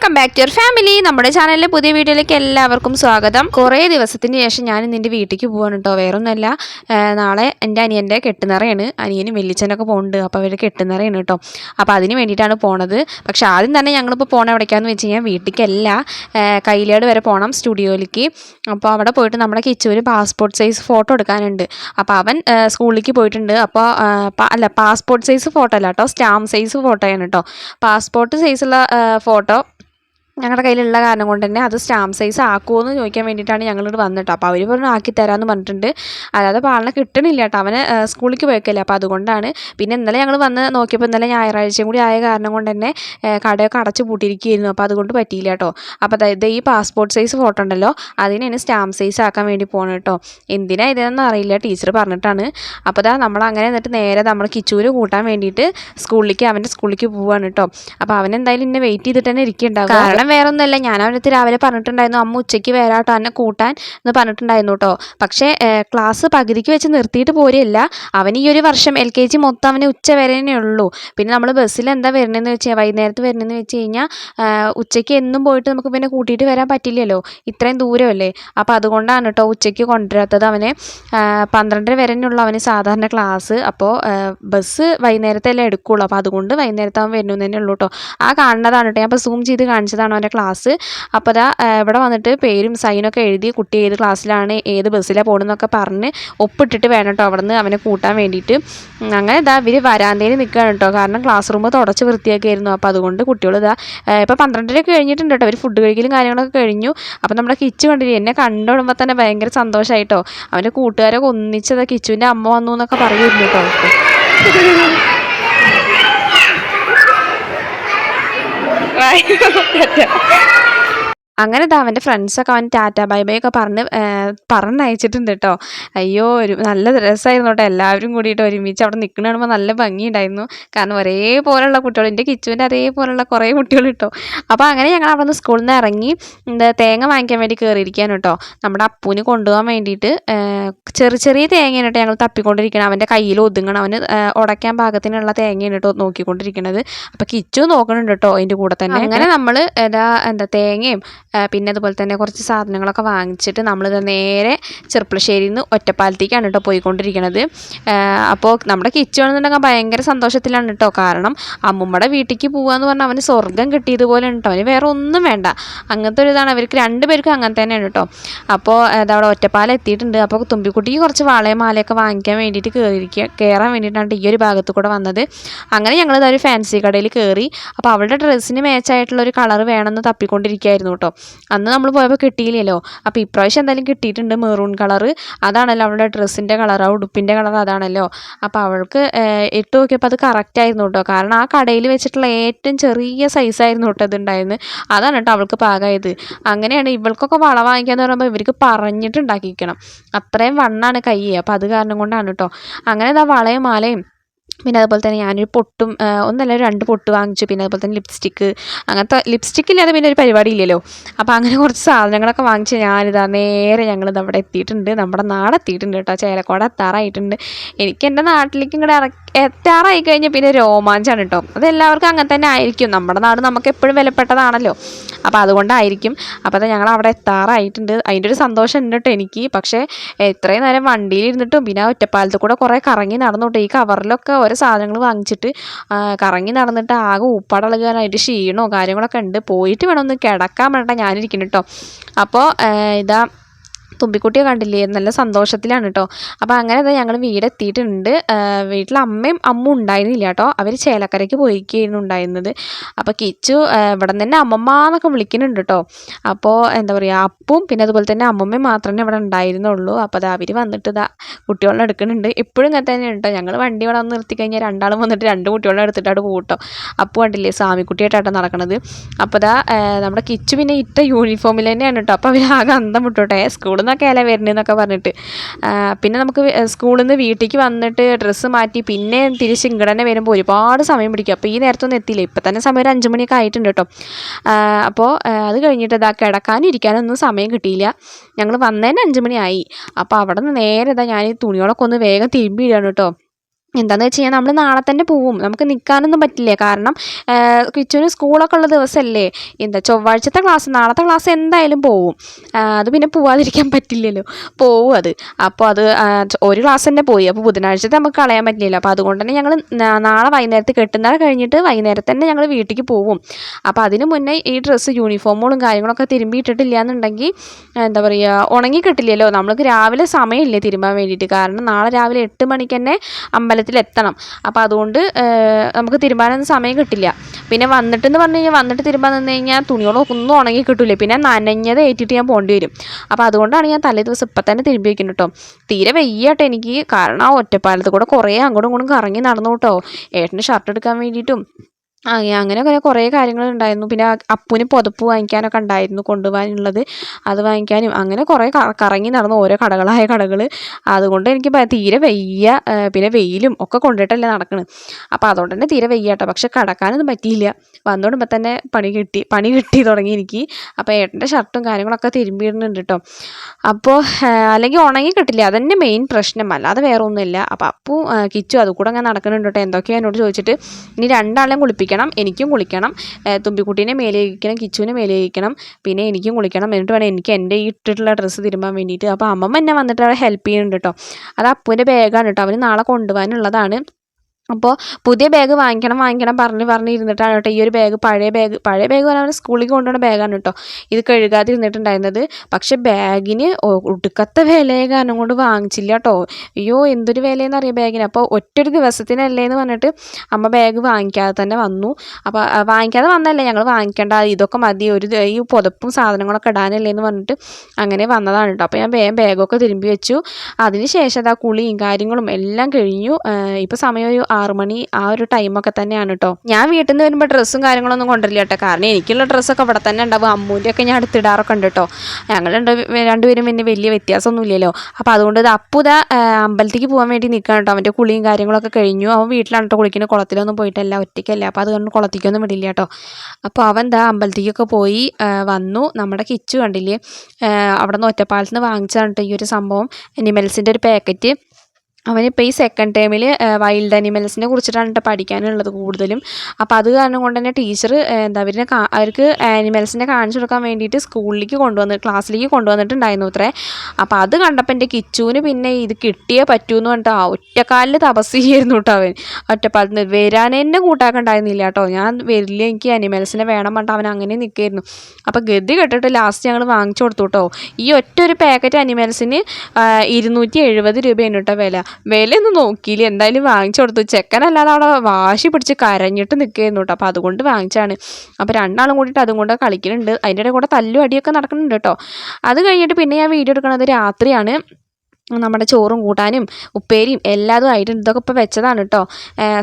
Welcome back to your family നമ്മുടെ ചാനലിലെ പുതിയ വീഡിയോയിലേക്ക് എല്ലാവർക്കും സ്വാഗതം. കുറേ ദിവസത്തിന് ശേഷം ഞാൻ നിന്റെ വീട്ടിലേക്ക് പോകാൻ കേട്ടോ വേറൊന്നുമല്ല നാളെ എന്റെ അനിയന്റെ കെട്ടുനിറയാണ്. അനിയനും വെല്ലിച്ചനൊക്കെ പോകുന്നുണ്ട് അപ്പോൾ അവർ കെട്ടുനിറയാണ് കേട്ടോ അപ്പോൾ അതിന് വേണ്ടിയിട്ടാണ് പോണത്. പക്ഷെ ആദ്യം തന്നെ ഞങ്ങളിപ്പോൾ പോണ എവിടേക്കാന്ന് വെച്ച് കഴിഞ്ഞാൽ വീട്ടിലേക്കല്ല. കൈലേട് വരെ പോകണം സ്റ്റുഡിയോയിലേക്ക്. അപ്പോൾ അവിടെ പോയിട്ട് നമ്മുടെ കിച്ചൂര് പാസ്പോർട്ട് സൈസ് ഫോട്ടോ എടുക്കാനുണ്ട്. അപ്പോൾ അവൻ സ്കൂളിലേക്ക് പോയിട്ടുണ്ട്. അപ്പോൾ അല്ല പാസ്പോർട്ട് സൈസ് ഫോട്ടോ അല്ല കേട്ടോ സ്റ്റാമ്പ് സൈസ് ഫോട്ടോയാണ് കേട്ടോ പാസ്പോർട്ട് സൈസുള്ള ഫോട്ടോ ഞങ്ങളുടെ കയ്യിലുള്ള കാരണം കൊണ്ട് തന്നെ അത് സ്റ്റാമ്പ് സൈസ് ആക്കുമോ എന്ന് ചോദിക്കാൻ വേണ്ടിയിട്ടാണ് ഞങ്ങളിവിടെ വന്നിട്ട്. അപ്പോൾ അവർ പറഞ്ഞു ആക്കി തരാമെന്ന് പറഞ്ഞിട്ടുണ്ട്. അല്ലാതെ പാളിനെ കിട്ടണില്ല കേട്ടോ അവന് സ്കൂളിലേക്ക് പോയേക്കല്ലേ. അപ്പോൾ അതുകൊണ്ടാണ്. പിന്നെ ഇന്നലെ ഞങ്ങൾ വന്ന് നോക്കിയപ്പോൾ ഇന്നലെ ഞായറാഴ്ചയും കൂടി ആയ കാരണം കൊണ്ട് തന്നെ കടയൊക്കെ അടച്ചു പൂട്ടിയിരിക്കുകയായിരുന്നു. അപ്പോൾ അതുകൊണ്ട് പറ്റിയില്ല കേട്ടോ അപ്പോൾ അതായത് ഈ പാസ്പോർട്ട് സൈസ് ഫോട്ടോ ഉണ്ടല്ലോ. അതിനാണ് സ്റ്റാമ്പ് സൈസ് ആക്കാൻ വേണ്ടി പോകണം കേട്ടോ എന്തിനാ ഇതെന്ന് അറിയില്ല. ടീച്ചർ പറഞ്ഞിട്ടാണ്. അപ്പോൾ ദാ നമ്മൾ അങ്ങനെ എന്നിട്ട് നേരെ നമ്മൾ കിച്ചൂര് കൂട്ടാൻ വേണ്ടിയിട്ട് സ്കൂളിലേക്ക് അവന്റെ സ്കൂളിലേക്ക് പോവാണ് കേട്ടോ അപ്പോൾ അവൻ എന്തായാലും ഇന്നെ വെയിറ്റ് ചെയ്തിട്ട് തന്നെ ഇരിക്കുന്നുണ്ടാവും കാരണം വേറെ ഒന്നുമല്ല ഞാൻ അവനടുത്ത് രാവിലെ പറഞ്ഞിട്ടുണ്ടായിരുന്നു അമ്മ ഉച്ചയ്ക്ക് വരാട്ടോ എന്നെ കൂട്ടാൻ എന്ന് പറഞ്ഞിട്ടുണ്ടായിരുന്നു കേട്ടോ പക്ഷേ ക്ലാസ് പകുതിക്ക് വെച്ച് നിർത്തിയിട്ട് പോരെയല്ല. അവൻ ഈ ഒരു വർഷം എൽ കെ ജി മൊത്തം അവന് ഉച്ച വരെയേ ഉള്ളൂ. പിന്നെ നമ്മൾ ബസ്സിൽ എന്താ വരണമെന്ന് വെച്ചാൽ വൈകുന്നേരത്ത് വരണമെന്ന് വെച്ച് കഴിഞ്ഞാൽ ഉച്ചയ്ക്ക് എന്നും പോയിട്ട് നമുക്ക് പിന്നെ കൂട്ടിയിട്ട് വരാൻ പറ്റില്ലല്ലോ. ഇത്രയും ദൂരമല്ലേ? അപ്പോൾ അതുകൊണ്ടാണ് കേട്ടോ ഉച്ചയ്ക്ക് കൊണ്ടുവരാത്തത് അവനെ. പന്ത്രണ്ടര വരെയുള്ള അവന് സാധാരണ ക്ലാസ്. അപ്പോൾ ബസ് വൈകുന്നേരത്തല്ലേ എടുക്കുള്ളൂ. അപ്പോൾ അതുകൊണ്ട് വൈകുന്നേരത്ത് അവൻ വരുന്നു തന്നെ ഉള്ളൂ കേട്ടോ ആ കാണുന്നതാണ് കേട്ടോ ഞാൻ അപ്പോൾ സൂം ചെയ്ത് കാണിച്ചതാണ് അവന്റെ ക്ലാസ് അപ്പോൾ അതാ ഇവിടെ വന്നിട്ട് പേരും സൈനൊക്കെ എഴുതി കുട്ടി ഏത് ക്ലാസ്സിലാണ് ഏത് ബസ്സിലാണ് പോകണമെന്നൊക്കെ പറഞ്ഞ് ഒപ്പിട്ടിട്ട് വേണം കേട്ടോ അവിടെ നിന്ന് അവനെ കൂട്ടാൻ വേണ്ടിയിട്ട്. അങ്ങനെ ഇതാ ഇവർ വരാന്തയിൽ നിൽക്കുകയാണ് കേട്ടോ കാരണം ക്ലാസ് റൂം തുടച്ച് വൃത്തിയാക്കിയായിരുന്നു. അപ്പോൾ അതുകൊണ്ട് കുട്ടികൾ ഇതാ ഇപ്പോൾ പന്ത്രണ്ടരയൊക്കെ കഴിഞ്ഞിട്ടുണ്ട് കേട്ടോ അവർ ഫുഡ് കഴിക്കലും കാര്യങ്ങളൊക്കെ കഴിഞ്ഞു. അപ്പോൾ നമ്മുടെ കിച്ചു കണ്ടില്ലേ എന്നെ കണ്ടുവിടുമ്പോൾ തന്നെ ഭയങ്കര സന്തോഷമായിട്ടോ അവന്റെ കൂട്ടുകാരൊക്കെ ഒന്നിച്ചതാ കിച്ചുവിന്റെ അമ്മ വന്നു എന്നൊക്കെ പറയുമായിരുന്നു കേട്ടോ അവർക്ക് അങ്ങനെ ഇതാ അവന്റെ ഫ്രണ്ട്സൊക്കെ അവൻ ടാറ്റ ബൈ ബൈ ഒക്കെ പറഞ്ഞ് പറഞ്ഞയച്ചിട്ടുണ്ട് കേട്ടോ അയ്യോ ഒരു നല്ല രസമായിരുന്നു കേട്ടോ എല്ലാവരും കൂടിയിട്ട് ഒരുമിച്ച് അവിടെ നിൽക്കുന്ന കാണുമ്പോൾ നല്ല ഭംഗിയുണ്ടായിരുന്നു. കാരണം ഒരേപോലുള്ള കുട്ടികൾ എന്റെ കിച്ചുവിന്റെ അതേപോലുള്ള കുറേ കുട്ടികൾ കേട്ടോ അപ്പോൾ അങ്ങനെ ഞങ്ങൾ അവിടെ നിന്ന് സ്കൂളിൽ നിന്ന് ഇറങ്ങി എന്താ തേങ്ങ വാങ്ങിക്കാൻ വേണ്ടി കയറിയിരിക്കാൻ കേട്ടോ നമ്മുടെ അപ്പൂന് കൊണ്ടുപോകാൻ വേണ്ടിയിട്ട് ചെറിയ ചെറിയ തേങ്ങയാണ് കേട്ടോ ഞങ്ങൾ തപ്പിക്കൊണ്ടിരിക്കണം അവന്റെ കയ്യിൽ ഒതുങ്ങണം. അവന് ഉടയ്ക്കാൻ പാകത്തിനുള്ള തേങ്ങയാണ് കേട്ടോ നോക്കിക്കൊണ്ടിരിക്കണത്. അപ്പോൾ കിച്ചു നോക്കണുണ്ട് കേട്ടോ അതിന്റെ കൂടെ തന്നെ. അങ്ങനെ നമ്മൾ എന്താ എന്താ തേങ്ങയും പിന്നെ അതുപോലെ തന്നെ കുറച്ച് സാധനങ്ങളൊക്കെ വാങ്ങിച്ചിട്ട് നമ്മളിത് നേരെ ചെറുപ്പളശ്ശേരിയിൽ നിന്ന് ഒറ്റപ്പാലത്തേക്കാണ് കേട്ടോ പോയിക്കൊണ്ടിരിക്കുന്നത് അപ്പോൾ നമ്മുടെ കിച്ചു ആണെന്നുണ്ടെങ്കിൽ ഭയങ്കര സന്തോഷത്തിലാണ് കേട്ടോ കാരണം അമ്മുമ്മയുടെ വീട്ടിലേക്ക് പോകാമെന്ന് പറഞ്ഞാൽ അവന് സ്വർഗം കിട്ടിയതുപോലെ കേട്ടോ അവന് വേറെ ഒന്നും വേണ്ട. അങ്ങനത്തെ ഒരു ഇതാണ്. അവർക്ക് രണ്ടുപേർക്കും അങ്ങനെ തന്നെയാണ് കേട്ടോ അപ്പോൾ അതവിടെ ഒറ്റപ്പാലം എത്തിയിട്ടുണ്ട്. അപ്പോൾ തുമ്പിക്കുട്ടിക്ക് കുറച്ച് വളയും മാലയൊക്കെ വാങ്ങിക്കാൻ വേണ്ടിയിട്ട് കയറിയിരിക്കുക കയറാൻ വേണ്ടിയിട്ടാണ് ഈ ഒരു ഭാഗത്ത് കൂടെ വന്നത്. അങ്ങനെ ഞങ്ങൾ ഒരു ഫാൻസി കടയിൽ കയറി അപ്പോൾ അവളുടെ ഡ്രസ്സിന് മാച്ചായിട്ടുള്ള ഒരു കളർ വേണമെന്ന് തപ്പിക്കൊണ്ടിരിക്കുകയായിരുന്നു കേട്ടോ അന്ന് നമ്മൾ പോയപ്പോൾ കിട്ടിയില്ലല്ലോ. അപ്പോൾ ഇപ്രാവശ്യം എന്തായാലും കിട്ടിയിട്ടുണ്ട് മെറൂൺ കളർ അതാണല്ലോ അവളുടെ ഡ്രസ്സിന്റെ കളർ ആ ഉടുപ്പിന്റെ കളർ അതാണല്ലോ. അപ്പോൾ അവൾക്ക് ഇട്ട് നോക്കിയപ്പോൾ അത് കറക്റ്റായിരുന്നു കേട്ടോ. കാരണം ആ കടയിൽ വെച്ചിട്ടുള്ള ഏറ്റവും ചെറിയ സൈസായിരുന്നു കേട്ടോ ഇതുണ്ടായിരുന്നു അതാണ് കേട്ടോ അവൾക്ക് പാകമായത് അങ്ങനെയാണ് ഇവൾക്കൊക്കെ വള വാങ്ങിക്കാന്ന് പറയുമ്പോൾ ഇവർക്ക് പറഞ്ഞിട്ടുണ്ടാക്കിക്കണം അത്രയും വണ്ണാണ് കൈ അപ്പോൾ അത് കാരണം കൊണ്ടാണ് കേട്ടോ. അങ്ങനെ ഇതാ വളയും മാലയും പിന്നെ അതുപോലെ തന്നെ ഞാനൊരു പൊട്ടും ഒന്നല്ല രണ്ട് പൊട്ട് വാങ്ങിച്ചു. പിന്നെ അതുപോലെ തന്നെ ലിപ്സ്റ്റിക്ക്. അങ്ങനത്തെ ലിപ്സ്റ്റിക്ക് ഇല്ലാതെ പിന്നെ ഒരു പരിപാടി ഇല്ലല്ലോ. അപ്പോൾ അങ്ങനെ കുറച്ച് സാധനങ്ങളൊക്കെ വാങ്ങിച്ച് ഞാനിതാ നേരെ ഞങ്ങളിത് അവിടെ എത്തിയിട്ടുണ്ട്. നമ്മുടെ നാടെത്തിയിട്ടുണ്ട് കേട്ടോ. ചേലക്കോട് എത്താറായിട്ടുണ്ട്. എനിക്ക് എന്റെ നാട്ടിലേക്ക് ഇങ്ങോട്ട് ഇറക്കി എത്താറായി കഴിഞ്ഞാൽ പിന്നെ രോമാഞ്ചാണ് കേട്ടോ അതെല്ലാവർക്കും അങ്ങനെ തന്നെ ആയിരിക്കും. നമ്മുടെ നാട് നമുക്ക് എപ്പോഴും വിലപ്പെട്ടതാണല്ലോ. അപ്പോൾ അതുകൊണ്ടായിരിക്കും. അപ്പോൾ അത് ഞങ്ങൾ അവിടെ എത്താറായിട്ടുണ്ട്. അതിന്റെ ഒരു സന്തോഷം ഉണ്ട് കേട്ടോ എനിക്ക്. പക്ഷേ എത്രയും നേരം വണ്ടിയിൽ ഇരുന്നിട്ടും പിന്നെ ഒറ്റപ്പാലത്ത് കൂടെ കുറേ കറങ്ങി നടന്നോട്ടെ. ഈ കവറിലൊക്കെ ഓരോ സാധനങ്ങൾ വാങ്ങിച്ചിട്ട് കറങ്ങി നടന്നിട്ട് ആകെ ഉപ്പാടളകാനായിട്ട് ക്ഷീണോ കാര്യങ്ങളൊക്കെ ഉണ്ട്. പോയിട്ട് വേണം ഒന്ന് കിടക്കാൻ വേണ്ട ഞാനിരിക്കുന്നു കേട്ടോ അപ്പോൾ ഇതാ തുമ്പിക്കുട്ടിയെ കണ്ടില്ലേ? നല്ല സന്തോഷത്തിലാണ് കേട്ടോ അപ്പോൾ അങ്ങനെ തന്നെ ഞങ്ങൾ വീടെത്തിയിട്ടുണ്ട്. വീട്ടിൽ അമ്മയും അമ്മ ഉണ്ടായിരുന്നില്ല കേട്ടോ അവർ ചേലക്കരയ്ക്ക് പോയിരിക്കുകയായിരുന്നു ഉണ്ടായിരുന്നത്. അപ്പോൾ കിച്ചു ഇവിടെ തന്നെ അമ്മമ്മ എന്നൊക്കെ വിളിക്കുന്നുണ്ട് കേട്ടോ അപ്പോൾ എന്താ പറയുക അപ്പും പിന്നെ അതുപോലെ തന്നെ അമ്മമ്മയും മാത്രമേ ഇവിടെ ഉണ്ടായിരുന്നുള്ളൂ. അപ്പോൾ ദാ അവർ വന്നിട്ട് ഇതാ കുട്ടികളെ എടുക്കുന്നുണ്ട്. എപ്പോഴും ഇങ്ങനെ തന്നെയാണ് കേട്ടോ ഞങ്ങൾ വണ്ടി ഇവിടെ വന്ന് നിർത്തി കഴിഞ്ഞാൽ രണ്ടാളും വന്നിട്ട് രണ്ട് കുട്ടികളെ എടുത്തിട്ടാണ് കേട്ടോ അപ്പു കണ്ടില്ലേ സ്വാമിക്കുട്ടിയായിട്ടാണ് നടക്കുന്നത് അപ്പോൾ ഇതാ നമ്മുടെ കിച്ചു പിന്നെ ഇട്ട യൂണിഫോമിൽ തന്നെയാണ് കേട്ടോ അപ്പോൾ അവർ ആകെ അന്തം വിട്ടോട്ടെ സ്കൂളിൽ നിന്നൊക്കെ അല്ല വരുന്നതെന്നൊക്കെ പറഞ്ഞിട്ട്. പിന്നെ നമുക്ക് സ്കൂളിൽ നിന്ന് വീട്ടിലേക്ക് വന്നിട്ട് ഡ്രസ്സ് മാറ്റി പിന്നെ തിരിച്ച് ഇങ്ങോട്ട് തന്നെ വരുമ്പോൾ ഒരുപാട് സമയം പിടിക്കും. അപ്പോൾ ഈ നേരത്തൊന്നും എത്തിയില്ല. ഇപ്പം തന്നെ സമയം ഒരു അഞ്ച് മണിയൊക്കെ ആയിട്ടുണ്ട് കേട്ടോ. അപ്പോൾ അത് കഴിഞ്ഞിട്ട് ഇതാ കിടക്കാനും ഇരിക്കാനൊന്നും സമയം കിട്ടിയില്ല. ഞങ്ങൾ വന്നതിന് അഞ്ച് മണിയായി. അപ്പോൾ അവിടെ നിന്ന് നേരെ ഇതാ ഞാൻ തുണികളൊക്കെ ഒന്ന് വേഗം തിരുമ്പിയിടാണ് കേട്ടോ. എന്താണെന്ന് വെച്ച് കഴിഞ്ഞാൽ നമ്മൾ നാളെ തന്നെ പോവും. നമുക്ക് നിൽക്കാനൊന്നും പറ്റില്ല. കാരണം കിച്ചുവിന് സ്കൂളൊക്കെ ഉള്ള ദിവസമല്ലേ എന്താ ചൊവ്വാഴ്ചത്തെ ക്ലാസ് നാളത്തെ ക്ലാസ് എന്തായാലും പോവും. അത് പിന്നെ പോവാതിരിക്കാൻ പറ്റില്ലല്ലോ. പോവും അത്. അപ്പോൾ അത് ഒരു ക്ലാസ് തന്നെ പോയി. അപ്പോൾ ബുധനാഴ്ചത്തെ നമുക്ക് കളയാൻ പറ്റില്ലല്ലോ. അപ്പോൾ അതുകൊണ്ട് തന്നെ ഞങ്ങൾ നാളെ വൈകുന്നേരത്ത് കെട്ടുന്നാൾ കഴിഞ്ഞിട്ട് വൈകുന്നേരം തന്നെ ഞങ്ങൾ വീട്ടിലേക്ക് പോവും. അപ്പോൾ അതിന് മുന്നേ ഈ ഡ്രസ്സ് യൂണിഫോമുകളും കാര്യങ്ങളൊക്കെ തിരുമ്പി ഇട്ടിട്ടില്ല എന്നുണ്ടെങ്കിൽ എന്താ പറയുക ഉണങ്ങി കിട്ടില്ലല്ലോ നമ്മൾക്ക് രാവിലെ സമയമില്ലേ തിരുമ്പാൻ വേണ്ടിയിട്ട്. കാരണം നാളെ രാവിലെ എട്ട് മണിക്ക് തന്നെ അമ്പലത്തിൽ എത്തണം അപ്പോൾ അതുകൊണ്ട് നമുക്ക് തിരുമ്പാനൊന്നും സമയം കിട്ടില്ല. പിന്നെ വന്നിട്ടെന്ന് പറഞ്ഞു കഴിഞ്ഞാൽ വന്നിട്ട് തിരുമ്പാൻ നിന്ന് കഴിഞ്ഞാൽ തുണികളൊക്കെ ഒന്നും ഉണങ്ങി കിട്ടില്ല പിന്നെ നനഞ്ഞത് ഏറ്റിട്ട് ഞാൻ പോകേണ്ടി വരും. അപ്പോൾ അതുകൊണ്ടാണ് ഞാൻ തലേ ദിവസം ഇപ്പം തന്നെ തിരുമ്പി വയ്ക്കുന്നത് കേട്ടോ തീരെ വെയ്യാട്ടോ എനിക്ക്. കാരണം ആ ഒറ്റപ്പാലത്ത് കൂടെ കുറേ അങ്ങോട്ടും ഇങ്ങോട്ടും കറങ്ങി നടന്നു കേട്ടോ ഏട്ടന് ഷർട്ട് എടുക്കാൻ വേണ്ടിയിട്ടും അങ്ങനെ കുറേ കുറേ കാര്യങ്ങളുണ്ടായിരുന്നു. പിന്നെ അപ്പുവിന് പുതപ്പ് വാങ്ങിക്കാനൊക്കെ ഉണ്ടായിരുന്നു കൊണ്ടുപോകാനുള്ളത്. അത് വാങ്ങിക്കാനും അങ്ങനെ കുറേ കറങ്ങി നടന്നു ഓരോ കടകളായ കടകൾ അതുകൊണ്ട് എനിക്ക് തീരെ വെയ്യ പിന്നെ വെയിലും ഒക്കെ കൊണ്ടിട്ടല്ലേ നടക്കണ്. അപ്പോൾ അതുകൊണ്ട് തന്നെ തീരെ വെയ്യാട്ടോ. കേട്ടോ പക്ഷെ കടക്കാനൊന്നും പറ്റിയില്ല. വന്നോടുമ്പോൾ തന്നെ പണി കിട്ടി പണി കിട്ടി തുടങ്ങി എനിക്ക്. അപ്പോൾ ഏട്ടന്റെ ഷർട്ടും കാര്യങ്ങളൊക്കെ തിരുമ്പിയിടുന്നുണ്ട് കേട്ടോ അപ്പോൾ അല്ലെങ്കിൽ ഉണങ്ങി കിട്ടില്ല. അതന്നെ മെയിൻ പ്രശ്നം. അല്ലാതെ വേറെ ഒന്നുമില്ല അപ്പോൾ അപ്പു കിച്ചു അതുകൂടെ അങ്ങനെ നടക്കുന്നുണ്ട് കേട്ടോ എന്തൊക്കെയാണ് എന്നോട് ചോദിച്ചിട്ട് ഇനി രണ്ടാളെയും കുളിപ്പിക്കണം എനിക്കും കുളിക്കണം. തുമ്പിക്കുട്ടീനെ മേലെ കഴിക്കണം കിച്ചുവിനെ മേലെ കഴിക്കണം പിന്നെ എനിക്കും കുളിക്കണം. എന്നിട്ട് വേണം എനിക്ക് എന്റെ ഈ ഇട്ടിട്ടുള്ള ഡ്രസ്സ് തിരുമ്പാൻ വേണ്ടിയിട്ട്. അപ്പോൾ അമ്മമ്മ എന്നെ വന്നിട്ട് അവിടെ ഹെൽപ്പ് ചെയ്യുന്നുണ്ട് കേട്ടോ അത് അപ്പൂന്റെ ബാഗാണ് കേട്ടോ അവന് നാളെ കൊണ്ടുപോകാനുള്ളതാണ്. അപ്പോൾ പുതിയ ബാഗ് വാങ്ങിക്കണം വാങ്ങിക്കണം പറഞ്ഞ് പറഞ്ഞ് ഇരുന്നിട്ടാണ് കേട്ടോ ഈ ഒരു ബാഗ് പഴയ ബാഗ് പഴയ ബാഗ് പറഞ്ഞാൽ സ്കൂളിൽ കൊണ്ടുപോകുന്ന ബാഗാണ് കേട്ടോ ഇത് കഴുകാതെ ഇരുന്നിട്ടുണ്ടായിരുന്നത് പക്ഷെ ബാഗിന് ഒടുക്കത്തെ വിലയെ കാരണം കൊണ്ട് വാങ്ങിച്ചില്ല കേട്ടോ അയ്യോ എന്തൊരു വിലയെന്ന് അറിയാം ബാഗിന് അപ്പോൾ ഒറ്റൊരു ദിവസത്തിനല്ലേ എന്ന് പറഞ്ഞിട്ട് അമ്മ ബാഗ് വാങ്ങിക്കാതെ തന്നെ വന്നു. അപ്പോൾ വാങ്ങിക്കാതെ വന്നല്ലേ ഞങ്ങൾ വാങ്ങിക്കേണ്ട ഇതൊക്കെ മതി ഒരു ഈ പുതപ്പും സാധനങ്ങളൊക്കെ ഇടാനല്ലേ എന്ന് പറഞ്ഞിട്ട് അങ്ങനെ വന്നതാണ് കേട്ടോ അപ്പോൾ ഞാൻ വേഗം ബാഗൊക്കെ തിരുമ്പി വെച്ചു. അതിന് ശേഷം അതാ കുളിയും കാര്യങ്ങളും എല്ലാം കഴിഞ്ഞു. ഇപ്പോൾ സമയം ഒരു ആറ് മണി ആ ഒരു ടൈമൊക്കെ തന്നെയാണ് കേട്ടോ ഞാൻ വീട്ടിൽ നിന്ന് വരുമ്പോൾ ഡ്രസ്സും കാര്യങ്ങളൊന്നും കൊണ്ടില്ല കേട്ടോ കാരണം എനിക്കുള്ള ഡ്രസ്സൊക്കെ ഇവിടെ തന്നെ ഉണ്ടാവും. അമ്മൂന്റെ ഒക്കെ ഞാൻ എടുത്തിടാറൊക്കെ ഉണ്ട് കേട്ടോ ഞങ്ങൾ രണ്ട് രണ്ടുപേരും പിന്നെ വലിയ വ്യത്യാസമൊന്നും ഇല്ലല്ലോ. അപ്പോൾ അതുകൊണ്ട് ഇത് അപ്പു ഇതാ ആ, അമ്പലത്തേക്ക് പോകാൻ വേണ്ടി നിൽക്കാൻ കേട്ടോ അവന്റെ കുളിയും കാര്യങ്ങളൊക്കെ കഴിഞ്ഞു. അവൻ വീട്ടിലാണ് കേട്ടോ കുളിക്കുന്നത് കുളത്തിലൊന്നും പോയിട്ടല്ല ഒറ്റയ്ക്കല്ല. അപ്പോൾ അതുകൊണ്ട് കുളത്തേക്കൊന്നും വിടില്ല കേട്ടോ അപ്പോൾ അവൻ എന്താ അമ്പലത്തേക്കൊക്കെ പോയി വന്നു. നമ്മുടെ കിച്ചു കണ്ടില്ലേ? അവിടെ നിന്ന് ഒറ്റപ്പാലത്ത് നിന്ന് വാങ്ങിച്ചതാണ് കേട്ടോ ഈ ഒരു സംഭവം. അനിമൽസിന്റെ ഒരു പാക്കറ്റ് അവനിപ്പോൾ ഈ സെക്കൻഡ് ടേമിൽ വൈൽഡ് അനിമൽസിനെ കുറിച്ചിട്ടാണ് കേട്ടോ പഠിക്കാനുള്ളത് കൂടുതലും. അപ്പോൾ അത് കാരണം കൊണ്ട് തന്നെ ടീച്ചർ എന്താ അവരിനെ അവർക്ക് ആനിമൽസിനെ കാണിച്ചു കൊടുക്കാൻ വേണ്ടിയിട്ട് സ്കൂളിലേക്ക് കൊണ്ടുവന്ന് ക്ലാസ്സിലേക്ക് കൊണ്ടുവന്നിട്ടുണ്ടായിരുന്നു അത്രേ. അപ്പോൾ അത് കണ്ടപ്പോൾ എന്റെ കിച്ചുവിന് പിന്നെ ഇത് കിട്ടിയേ പറ്റൂ എന്ന് പറഞ്ഞിട്ട് ആ ഒറ്റക്കാലിൽ തപസ് ചെയ്യായിരുന്നു കേട്ടോ അവൻ. ഒറ്റപ്പാലത്ത് നിന്ന് വരാൻ എന്നെ കൂട്ടാക്കണ്ടായിരുന്നില്ല കേട്ടോ ഞാൻ വരില്ല എനിക്ക് അനിമൽസിനെ വേണം പറഞ്ഞിട്ട് അവൻ അങ്ങനെ നിൽക്കായിരുന്നു അപ്പോൾ ഗതി കെട്ടിട്ട് ലാസ്റ്റ് ഞങ്ങൾ വാങ്ങിച്ചു കൊടുത്തു കേട്ടോ ഈ ഒറ്റ ഒരു പാക്കറ്റ് അനിമൽസിന് ഇരുന്നൂറ്റി എഴുപത് രൂപയാണ് കേട്ടോ വില. വിലയൊന്നും നോക്കിയില്ല. എന്തായാലും വാങ്ങിച്ചു കൊടുത്തു. ചെക്കനല്ലാതെ അവിടെ വാശി പിടിച്ച് കരഞ്ഞിട്ട് നിൽക്കുകയായിരുന്നു കേട്ടോ. അപ്പോൾ അതുകൊണ്ട് വാങ്ങിച്ചാണ്. അപ്പോൾ രണ്ടാളും കൂടിയിട്ട് അതും കൊണ്ട് കളിക്കുന്നുണ്ട്. അതിന്റെ ഇടയിൽ കൂടെ തല്ലും അടിയൊക്കെ നടക്കുന്നുണ്ട് കേട്ടോ. അത് കഴിഞ്ഞിട്ട് പിന്നെ ഞാൻ വീഡിയോ എടുക്കുന്നത് രാത്രിയാണ്. നമ്മുടെ ചോറും കൂട്ടാനും ഉപ്പേരിയും എല്ലാതും ആയിട്ട് ഇതൊക്കെ ഇപ്പോൾ വെച്ചതാണ് കേട്ടോ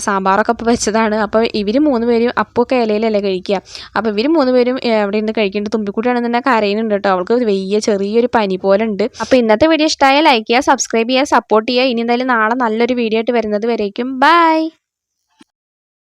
സാമ്പാറൊക്കെ ഇപ്പോൾ വെച്ചതാണ്. അപ്പോൾ ഇവർ മൂന്ന് പേരും അപ്പൊക്കെ ഇലയിലല്ലേ കഴിക്കുക അപ്പോൾ ഇവർ മൂന്ന് പേരും അവിടെ ഇരുന്ന് കഴിക്കുന്നുണ്ട് തന്നെ കരയുന്നുണ്ട് കേട്ടോ അവൾക്ക് വലിയ ചെറിയൊരു പനി പോലെ ഉണ്ട്. അപ്പോൾ ഇന്നത്തെ വീഡിയോ ഇഷ്ടമായ ലൈക്ക് ചെയ്യുക സബ്സ്ക്രൈബ് ചെയ്യുക സപ്പോർട്ട് ചെയ്യുക. ഇനി എന്തായാലും നാളെ നല്ലൊരു വീഡിയോ ആയിട്ട് വരുന്നത് വരേക്കും. ബൈ